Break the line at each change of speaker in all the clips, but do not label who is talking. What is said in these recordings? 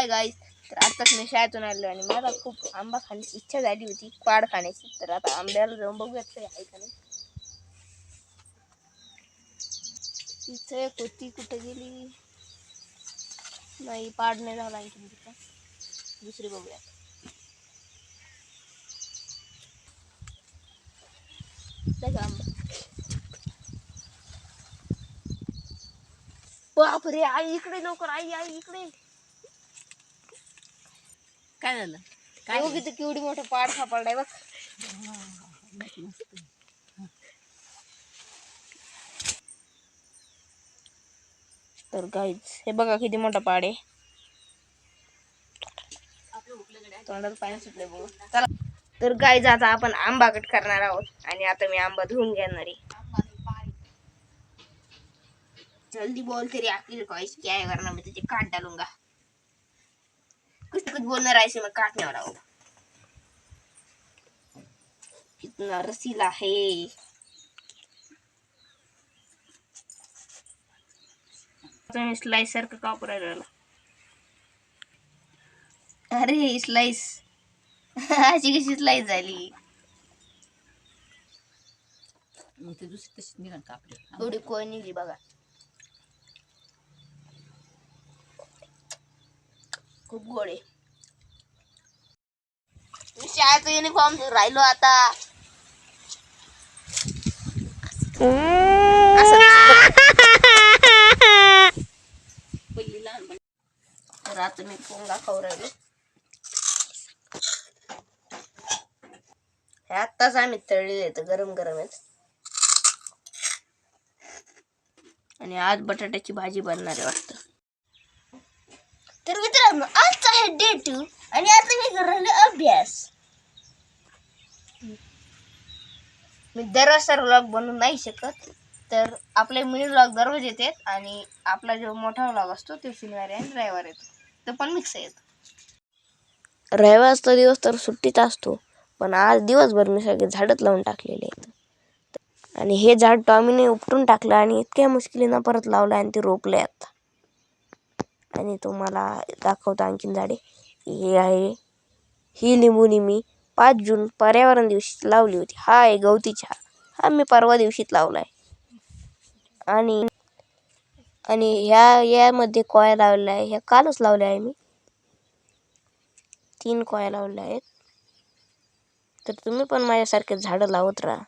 Hi guys तर आताच मी शाळेतून आलो आणि मला खूप आंबा खाण्याची इच्छा झाली होती पाड खाण्याची. तर आता आंब्याला जाऊन बघूयात काही आहे का नाही. तिथे होती कुठं गेली? नाही पाड नाही झाला आणखी तिथं. दुसरी बघूयात. बापरे आई इकडे लवकर आई आई इकडे.
काय झालं?
काय बघ इथं केवढी मोठं पाड सापडलाय बघ. तर गाईज हे बघा किती मोठा पाड आहे. तोंडात पाणी सुटले बघू. चला. तर गाईज आता आपण आंबा कट करणार आहोत आणि आता मी आंबा धुवून घेणार आहे. जल्दी बोल तेरी आखिर ख्वाहिश क्या है वरना मैं तुझे काट डालूंगा कुछ बोलना रहा इसे मैं काटने वाला हूँ कितना रसीला है स्लाइसर का कापूर राहिला अरे स्लाइस अशी कशी स्लाइस झाली
मग ते दुसरी तशीच निघाल का आपली
एवढी कोण निघली बघा खूप गोड आहे शाळेचा युनिफॉर्म राहिलो आता.
पहिली
तर आता मी पोंगा खाऊ राहिलो. हे आत्ताच आम्ही तळलेले आहेत गरम गरम आहेत. आणि आज बटाट्याची भाजी बनणार आहे वाटतं. तर मित्रांनो आजचा आहे डे टू आणि आता मी करणार अभ्यास. मी दररोज सर व्लॉग बनवू नाही शकत तर आपले मिनी व्लॉग दररोज येतात आणि आपला जो मोठा व्लॉग असतो तो शनिवारी आणि रविवार येतो. तो पण मिक्स येतो रविवारचा दिवस तर सुट्टीत असतो पण आज दिवसभर मी सगळे झाडच लावून टाकलेले आहेत. आणि हे झाड टॉमीने उपटून टाकलं आणि इतक्या मुश्किलीनं परत लावलं आणि ते रोपले आता. आणि तुम्हाला दाखवतो आणखीन झाडे. हे आहे ही लिंबुनी मी पाच जून पर्यावरण दिवशी लावली होती. हा आहे गवती चहा. हा मी परवा दिवशीच लावला आहे आणि आणि ह्या यामध्ये कोया लावलेल्या आहे ह्या कालच लावल्या आहे मी. तीन कोया लावल्या आहेत. तर तुम्ही पण माझ्यासारखे झाडं लावत राहा.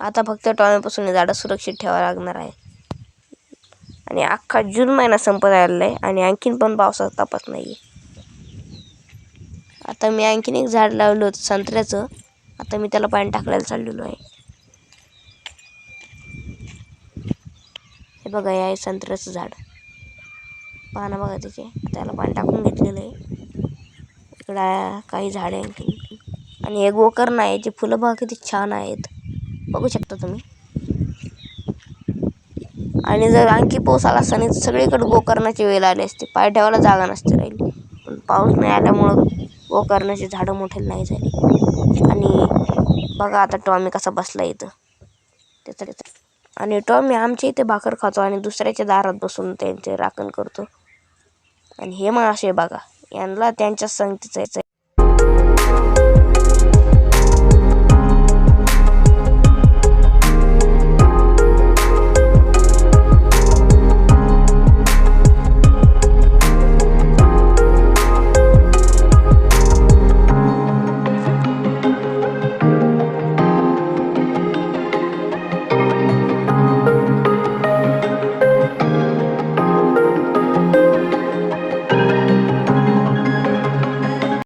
आता फक्त टॉमेपासून हे झाडं सुरक्षित ठेवावं लागणार आहे. आणि अख्खा जून महिना संपत आलेला आहे. आणि आणखीन पण पावसाचा तपास नाही आहे आता मी आणखीन एक झाड लावलं होतं संत्र्याचं. आता मी त्याला पाणी टाकायला चाललेलो आहे. हे बघा हे आहे संत्र्याचं झाड. पाना बघा त्याचे त्याला पाणी टाकून घेतलेलं आहे. इकडं काही झाडे आणखी आणि हे गोकर्ण आहे. जे फुलं बघा किती छान आहेत. बघू शकता तुम्ही. आणि जर आणखी पाऊस आला असता नाही तर सगळीकडे गोकर्णाची वेळ आली असते पाय ठेवायला जागा नसते राहिली. पण पाऊस नाही आल्यामुळं गोकर्णाची झाडं मोठे नाही झाली. आणि बघा आता टॉमी कसा बसला इथं. त्याचं त्याचं. आणि टॉमी आमच्या इथे भाकर खातो आणि दुसऱ्याच्या दारात बसून त्यांचे राखण करतो. आणि हे मग असे बघा. यांना त्यांच्या संगतीचं